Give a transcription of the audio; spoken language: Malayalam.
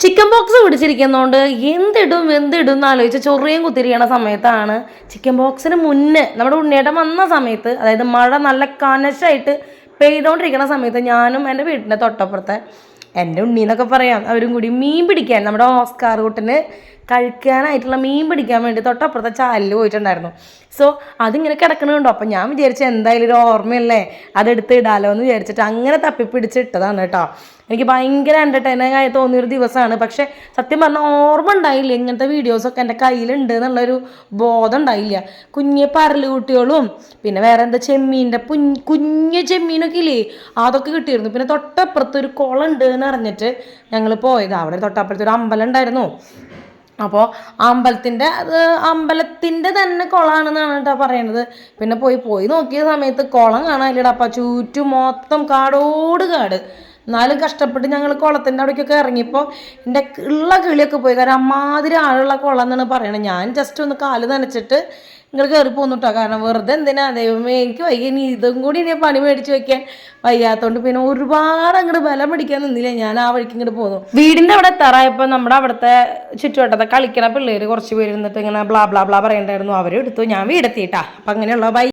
ചിക്കൻ ബോക്സ് പിടിച്ചിരിക്കുന്നതുകൊണ്ട് എന്തിടും എന്തിടും എന്ന് ആലോചിച്ച് ചൊറിയും കുത്തിരിക്കണ സമയത്താണ് ചിക്കൻ ബോക്സിന് മുന്നേ നമ്മുടെ ഉണ്ണിയേട്ടൻ വന്ന സമയത്ത് അതായത് മഴ നല്ല കനശായിട്ട് പെയ്തുകൊണ്ടിരിക്കുന്ന സമയത്ത് ഞാനും എന്റെ വീട്ടിന്റെ തൊട്ടപ്പുറത്തെ എന്റെ ഉണ്ണി എന്നൊക്കെ പറയാം അവരും കൂടി മീൻ പിടിക്കാൻ നമ്മുടെ ഓസ്കാർ കൂട്ടിന് കഴിക്കാനായിട്ടുള്ള മീൻ പിടിക്കാൻ വേണ്ടി തൊട്ടപ്പുറത്തെ ചാലിൽ പോയിട്ടുണ്ടായിരുന്നു. സോ അതിങ്ങനെ കിടക്കണുണ്ടോ? അപ്പം ഞാൻ വിചാരിച്ചു എന്തായാലും ഒരു ഓർമ്മയല്ലേ? അതെടുത്ത് ഇടാലോ എന്ന് വിചാരിച്ചിട്ട് അങ്ങനെ തപ്പിപ്പിടിച്ചിട്ടതാണ് കേട്ടോ. എനിക്ക് ഭയങ്കര എന്റർടൈനിങ് ആയി തോന്നിയൊരു ദിവസമാണ്. പക്ഷേ സത്യം പറഞ്ഞാൽ ഓർമ്മ ഉണ്ടായില്ല. ഇങ്ങനത്തെ വീഡിയോസൊക്കെ എന്റെ കയ്യിലുണ്ട് എന്നുള്ളൊരു ബോധം ഉണ്ടായില്ല. കുഞ്ഞ് പരലുകുട്ടികളും പിന്നെ വേറെ എന്താ ചെമ്മീന്റെ പുൻ കുഞ്ഞ് ചെമ്മീനൊക്കെ ഇല്ലേ അതൊക്കെ കിട്ടിയിരുന്നു. പിന്നെ തൊട്ടപ്പുറത്ത് ഒരു കുളം ഉണ്ട് എന്ന് അറിഞ്ഞിട്ട് ഞങ്ങൾ പോയത്. അവിടെ തൊട്ടപ്പുറത്ത് ഒരു അമ്പലം ഉണ്ടായിരുന്നു. അപ്പോൾ അമ്പലത്തിന്റെ അത് അമ്പലത്തിന്റെ തന്നെ കുളമാണെന്നാണ് കേട്ടോ പറയണത്. പിന്നെ പോയി പോയി നോക്കിയ സമയത്ത് കുളം കാണാനില്ലടാ. അപ്പം ചുറ്റും മൊത്തം കാടോട് കാട്. എന്നാലും കഷ്ടപ്പെട്ട് ഞങ്ങൾ കുളത്തിന്റെ അവിടേക്കൊക്കെ ഇറങ്ങിയപ്പോൾ എന്റെ ഉള്ള കിളിയൊക്കെ പോയി. കാരണം അമ്മാതിരി ആളുള്ള കുളം എന്നാണ് പറയണത്. ഞാൻ ജസ്റ്റ് ഒന്ന് കാൽ നനച്ചിട്ട് നിങ്ങൾ കയറി പോന്നിട്ടോ കാരണം വെറുതെ എന്തിനാ? ദൈവമേ എനിക്ക് വയ്യ. ഇനി ഇതും കൂടി ഇനി പണി മേടിച്ച് വെക്കാൻ വയ്യാത്തതുകൊണ്ട് പിന്നെ ഒരുപാട് അങ്ങോട്ട് ബലം പിടിക്കാൻ നിന്നില്ല. ഞാൻ ആ വഴിക്ക് ഇങ്ങോട്ട് പോന്നു. വീടിന്റെ അവിടെ എത്താറായപ്പോൾ നമ്മുടെ അവിടുത്തെ ചുറ്റുവട്ടത്തെ കളിക്കണ പിള്ളേർ കുറച്ച് പേര് ഇരുന്നിട്ട് ഇങ്ങനെ ബ്ലാ ബ്ലാ ബ്ലാ പറയണ്ടായിരുന്നു. അവരും എടുത്തു. ഞാൻ വീടെത്തിയിട്ടാ. അപ്പം അങ്ങനെയുള്ള ബൈ